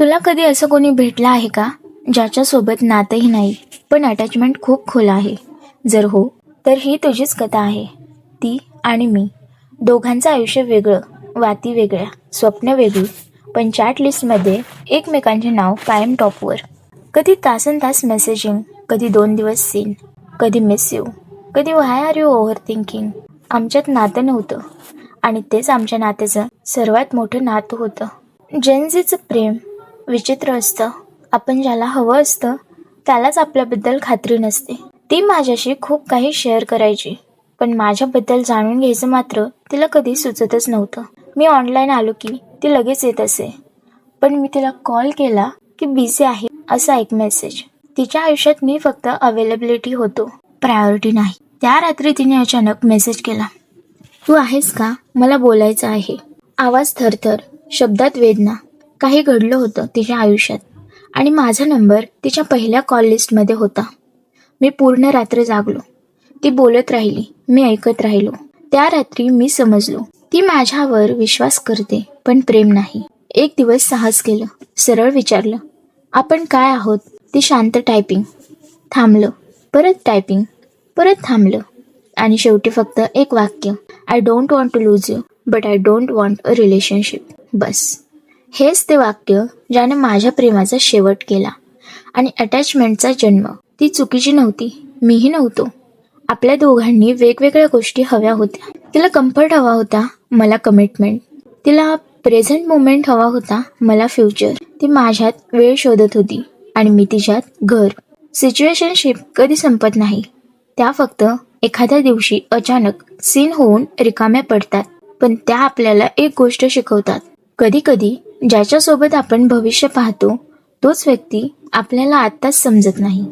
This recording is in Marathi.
तुला कधी असं कोणी भेटलं आहे का? ज्याच्यासोबत नातंही नाही पण अटॅचमेंट खूप खोल आहे. जर हो तर ही तुझीच कथा आहे. ती आणि मी. दोघांचं आयुष्य वेगळं वाती वेगळ्या स्वप्न वेगळी पण चॅट लिस्टमध्ये एकमेकांचे नाव कायम टॉपवर कधी तासन तास मेसेजिंग कधी दोन दिवस सीन कधी मिस यू कधी why are you overthinking आमच्यात नातं नव्हतं. आणि तेच आमच्या नात्याचं सर्वात मोठं नातं होतं. जेनझीचं प्रेम विचित्र असतं. आपण ज्याला हवं असतं त्यालाच आपल्याबद्दल खात्री नसते. ती माझ्याशी खूप काही शेअर करायची. पण माझ्याबद्दल जाणून घ्यायचं मात्र तिला कधी सुचतच नव्हतं. मी ऑनलाईन आलो की ती लगेच येत असे. पण मी तिला कॉल केला की बिझी आहे असा एक मेसेज तिच्या आयुष्यात मी फक्त अवेलेबिलिटी होतो प्रायोरिटी नाही. त्या रात्री तिने अचानक मेसेज केला. तू आहेस का? मला बोलायचं आहे. आवाज थरथर शब्दात वेदना. काही घडलं होतं तिच्या आयुष्यात. आणि माझा नंबर तिच्या पहिल्या कॉल लिस्टमध्ये होता. मी पूर्ण रात्र जागलो. ती बोलत राहिली. मी ऐकत राहिलो. त्या रात्री मी समजलो. ती माझ्यावर विश्वास करते पण प्रेम नाही. एक दिवस साहस केलं. सरळ विचारलं आपण काय आहोत? ती शांत टायपिंग थांबलं. परत टायपिंग परत थांबलं. आणि शेवटी फक्त एक वाक्य. I don't want to lose you but I don't want a relationship बस. हेच ते वाक्य ज्याने माझ्या प्रेमाचा शेवट केला आणि अटॅचमेंटचा जन्म. ती चुकीची नव्हती मीही नव्हतो. आपल्या दोघांनी वेगवेगळ्या गोष्टी हव्या होत्या. तिला कम्फर्ट हवा होता मला कमिटमेंट तिला प्रेझेंट मोमेंट हवा होता मला फ्युचर ती माझ्यात वेळ शोधत होती आणि मी तिच्यात घर. सिच्युएशनशिप कधी संपत नाही. त्या फक्त एखाद्या दिवशी अचानक सीन होऊन रिकाम्या पडतात. पण त्या आपल्याला एक गोष्ट शिकवतात. कधी कधी ज्याच्यासोबत आपण भविष्य पाहतो तोच व्यक्ती आपल्याला आत्ताच समजत नाही.